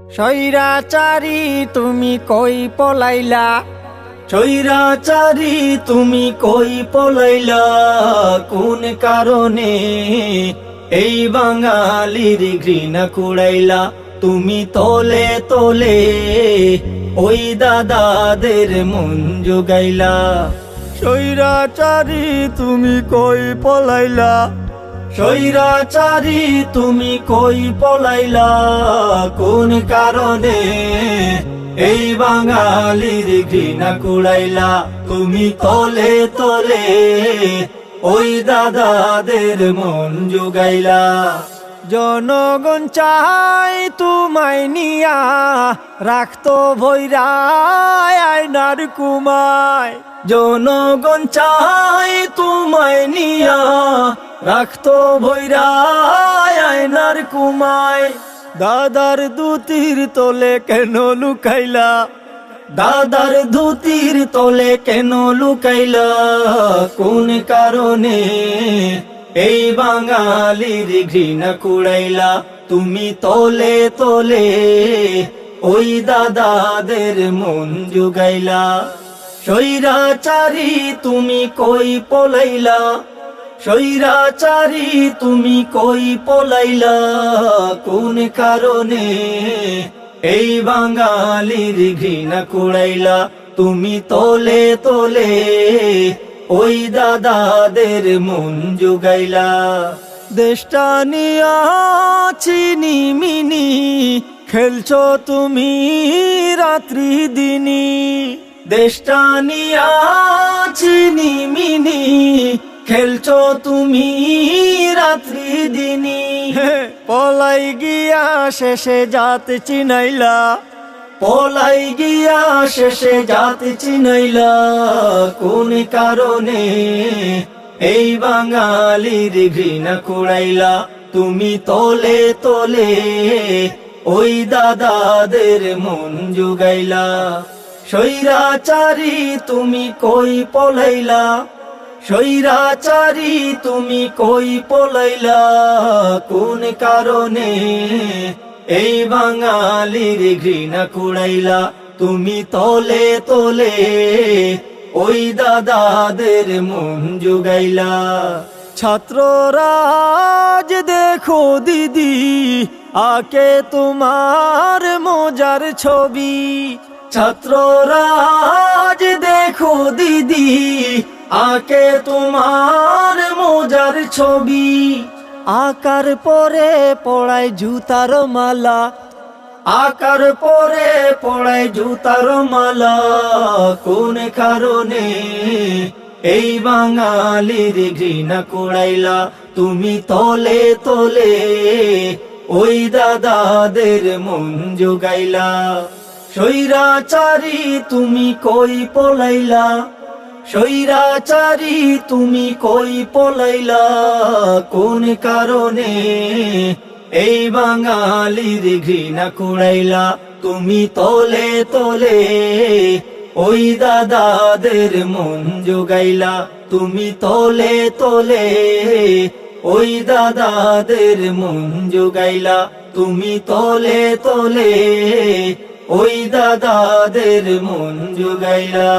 সৈরাচারি তুমি কই পলাইলা? চৈরাচারি তুমি কই পলাইলা? কোন কারণে এই বাঙালির ঘৃণা কুড়াইলা? তুমি তোলে তলে ওই দাদাদের মন যোগাইলা সৈরাচারি তুমি কই পলাইলা? স্বৈরাচারী তুমি কই পলাইলা? কোন কারণে এই বাঙালির ঘৃণা কুড়াইলা? তুমি তলে তলে ওই দাদাদের মন যোগাইলা জনগণ চাই তোমায় নিয়া, রাখতো ভৈরায় আয়নার কুমায়। জনগণ চাই তোমায় নিয়া, রাখতো ভৈরায় আয়নার কুমায়। দাদার দুতির তোলে কেন লুকাইলা? দাদার ধুতির তলে কেন লুকাইলা? কোন কারণে এই বাঙালির ঘৃণা কুড়াইলা, তুমি তলে তলে ওই দাদাদের মন জুগাইলা। সৈরাচারি তুমি কই পলাইলা? সৈরাচারি তুমি কই পলাইলা? কোন কারণে এই বাঙালির ঘৃণা কুড়াইলা? তুমি তোলে তোলে ওই দাদাদের মন জুগাইলা। দেশটা নিয়া চিনি মিনি খেলছো তুমি রাত্রি দিনী। দেশটা নিয়া চিনি মিনি খেলছো তুমি রাত্রি দিনী। পলাই গিয়া শেষে জাত চিনাইলা। পলাই গিয়া শেষে জাতি চিনাইলা, কোন কারণে? এই বাঙালির ঘৃণা কুড়াইলা, তুমি তলে তলে ওই দাদাদের মন জুগাইলা। সৈরাচারি তুমি কই পলাইলা? সৈরাচারি তুমি কই পলাইলা? কোন কারণে? এই বাঙালির ঘৃণা কুড়াইলা তুমি তলে তলে ওই দাদাদের মন জুগাইলা। ছাত্ররাজ দেখো দিদি, আকে তোমার মজার ছবি। ছাত্ররাজ দেখো দিদি, আকে তোমার মোজার ছবি। আকার পরে পড়ায় জুতার মালা। আকার পরে পড়ায় জুতার মালা। কোন কারণে এই বাঙালির ঘৃণা কুড়াইলা? তুমি তলে তলে ওই দাদাদের মন যোগাইলা সৈরাচারি তুমি কই পলাইলা? সৈরাচারি তুমি কই পলাইলা? কোন কারণে? এই বাঙালির ঘৃণা কুড়াইলা। তুমি তলে তলে ওই দাদাদের মন যোগাইলা তুমি তলে তলে ওই দাদাদের মন যোগাইলা তুমি তলে তলে ওই দাদাদের মন যোগাইলা